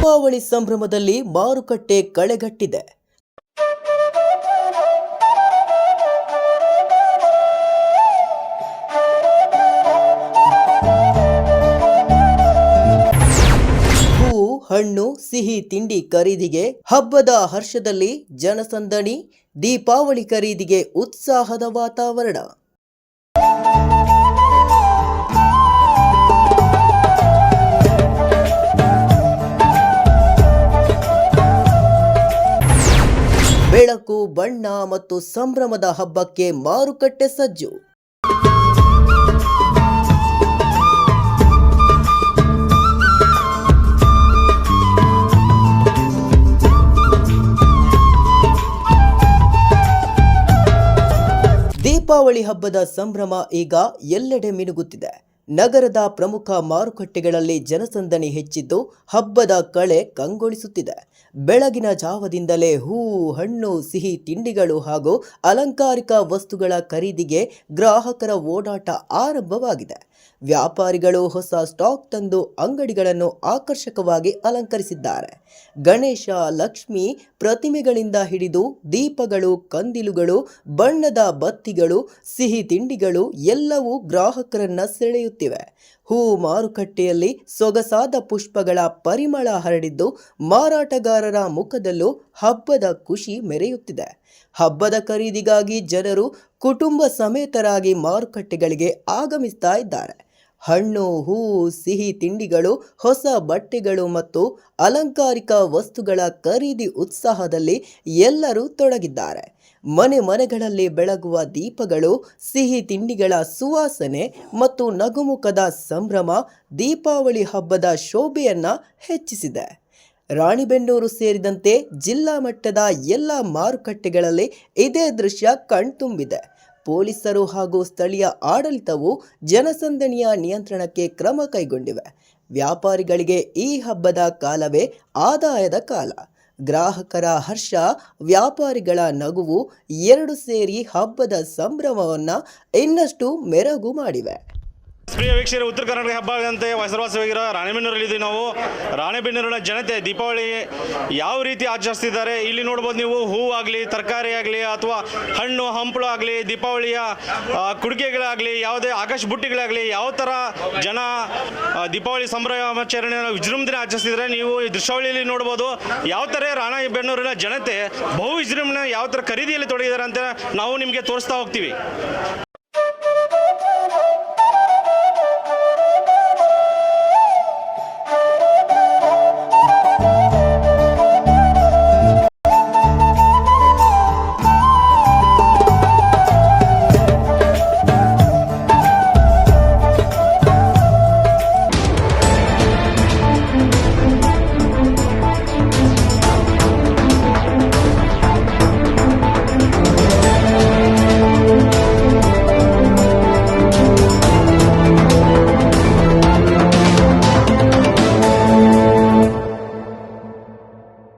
ದೀಪಾವಳಿ ಸಂಭ್ರಮದಲ್ಲಿ ಮಾರುಕಟ್ಟೆ ಕಳೆಗಟ್ಟಿದೆ. ಹೂ, ಹಣ್ಣು, ಸಿಹಿ ತಿಂಡಿ ಖರೀದಿಗೆ ಹಬ್ಬದ ಹರ್ಷದಲ್ಲಿ ಜನಸಂದಣಿ, ದೀಪಾವಳಿ ಖರೀದಿಗೆ ಉತ್ಸಾಹದ ವಾತಾವರಣ. ಬೆಳಕು ಬಣ್ಣ ಮತ್ತು ಸಂಭ್ರಮದ ಹಬ್ಬಕ್ಕೆ ಮಾರುಕಟ್ಟೆ ಸಜ್ಜು. ದೀಪಾವಳಿ ಹಬ್ಬದ ಸಂಭ್ರಮ ಈಗ ಎಲ್ಲೆಡೆ ಮಿನುಗುತ್ತಿದೆ. ನಗರದ ಪ್ರಮುಖ ಮಾರುಕಟ್ಟೆಗಳಲ್ಲಿ ಜನಸಂದಣಿ ಹೆಚ್ಚಿದ್ದು ಹಬ್ಬದ ಕಳೆ ಕಂಗೊಳಿಸುತ್ತಿದೆ. ಬೆಳಗಿನ ಜಾವದಿಂದಲೇ ಹೂ, ಹಣ್ಣು, ಸಿಹಿ ತಿಂಡಿಗಳು ಹಾಗೂ ಅಲಂಕಾರಿಕ ವಸ್ತುಗಳ ಖರೀದಿಗೆ ಗ್ರಾಹಕರ ಓಡಾಟ ಆರಂಭವಾಗಿದೆ. ವ್ಯಾಪಾರಿಗಳು ಹೊಸ ಸ್ಟಾಕ್ ತಂದು ಅಂಗಡಿಗಳನ್ನು ಆಕರ್ಷಕವಾಗಿ ಅಲಂಕರಿಸಿದ್ದಾರೆ. ಗಣೇಶ, ಲಕ್ಷ್ಮಿ ಪ್ರತಿಮೆಗಳಿಂದ ಹಿಡಿದು ದೀಪಗಳು, ಕಂದಿಲುಗಳು, ಬಣ್ಣದ ಬತ್ತಿಗಳು, ಸಿಹಿ ತಿಂಡಿಗಳು ಎಲ್ಲವೂ ಗ್ರಾಹಕರನ್ನ ಸೆಳೆಯುತ್ತಿವೆ. ಹೂ ಮಾರುಕಟ್ಟೆಯಲ್ಲಿ ಸೊಗಸಾದ ಪುಷ್ಪಗಳ ಪರಿಮಳ ಹರಡಿದ್ದು ಮಾರಾಟಗಾರರ ಮುಖದಲ್ಲೂ ಹಬ್ಬದ ಖುಷಿ ಮೆರೆಯುತ್ತಿದೆ. ಹಬ್ಬದ ಖರೀದಿಗಾಗಿ ಜನರು ಕುಟುಂಬ ಸಮೇತರಾಗಿ ಮಾರುಕಟ್ಟೆಗಳಿಗೆ ಆಗಮಿಸ್ತಾ ಇದ್ದಾರೆ. ಹಣ್ಣು, ಹೂ, ಸಿಹಿ ತಿಂಡಿಗಳು, ಹೊಸ ಬಟ್ಟೆಗಳು ಮತ್ತು ಅಲಂಕಾರಿಕ ವಸ್ತುಗಳ ಖರೀದಿ ಉತ್ಸಾಹದಲ್ಲಿ ಎಲ್ಲರೂ ತೊಡಗಿದ್ದಾರೆ. ಮನೆ ಮನೆಗಳಲ್ಲಿ ಬೆಳಗುವ ದೀಪಗಳು, ಸಿಹಿ ತಿಂಡಿಗಳ ಸುವಾಸನೆ ಮತ್ತು ನಗುಮುಖದ ಸಂಭ್ರಮ ದೀಪಾವಳಿ ಹಬ್ಬದ ಶೋಭೆಯನ್ನ ಹೆಚ್ಚಿಸಿದೆ. ರಾಣಿಬೆನ್ನೂರು ಸೇರಿದಂತೆ ಜಿಲ್ಲಾ ಮಟ್ಟದ ಎಲ್ಲ ಮಾರುಕಟ್ಟೆಗಳಲ್ಲಿ ಇದೇ ದೃಶ್ಯ ಕಣ್ತುಂಬಿದೆ. ಪೊಲೀಸರು ಹಾಗೂ ಸ್ಥಳೀಯ ಆಡಳಿತವು ಜನಸಂದಣಿಯ ನಿಯಂತ್ರಣಕ್ಕೆ ಕ್ರಮ ಕೈಗೊಂಡಿವೆ. ವ್ಯಾಪಾರಿಗಳಿಗೆ ಈ ಹಬ್ಬದ ಕಾಲವೇ ಆದಾಯದ ಕಾಲ. ಗ್ರಾಹಕರ ಹರ್ಷ, ವ್ಯಾಪಾರಿಗಳ ನಗುವು ಎರಡು ಸೇರಿ ಹಬ್ಬದ ಸಂಭ್ರಮವನ್ನು ಇನ್ನಷ್ಟು ಮೆರಗು ಮಾಡಿವೆ. ವೀಕ್ಷಕರು, ಉತ್ತರ ಕರ್ನಾಟಕ ಹಬ್ಬ ಆಗದಂತೆ ಹೆಸರುವಾಸವಾಗಿರೋ ರಾಣೆಬೆನ್ನೂರಲ್ಲಿದ್ದೀವಿ ನಾವು. ರಾಣೆಬೆನ್ನೂರಿನ ಜನತೆ ದೀಪಾವಳಿ ಯಾವ ರೀತಿ ಆಚರಿಸ್ತಿದ್ದಾರೆ? ಇಲ್ಲಿ ನೋಡ್ಬೋದು ನೀವು, ಹೂ ಆಗಲಿ, ತರಕಾರಿ ಆಗಲಿ, ಅಥವಾ ಹಣ್ಣು, ಹಂಪಲು ಆಗಲಿ, ದೀಪಾವಳಿಯ ಕುಡುಗೆಗಳಾಗಲಿ, ಯಾವುದೇ ಆಕಾಶ ಬುಟ್ಟಿಗಳಾಗಲಿ, ಯಾವ ಥರ ಜನ ದೀಪಾವಳಿ ಸಂಭ್ರಮಾಚರಣೆ ವಿಜೃಂಭಣೆ ಆಚರಿಸ್ತಿದ್ರೆ ನೀವು ಈ ದೃಶ್ಯಾವಳಿಯಲ್ಲಿ ನೋಡ್ಬೋದು ಯಾವ ಥರ ರಾಣೆಬೆನ್ನೂರಿನ ಜನತೆ ಬಹು ವಿಜೃಂಭಣೆ ಯಾವ ಥರ ಖರೀದಿಯಲ್ಲಿ ತೊಡಗಿದ್ದಾರೆ ಅಂತ ನಾವು ನಿಮಗೆ ತೋರಿಸ್ತಾ ಹೋಗ್ತೀವಿ.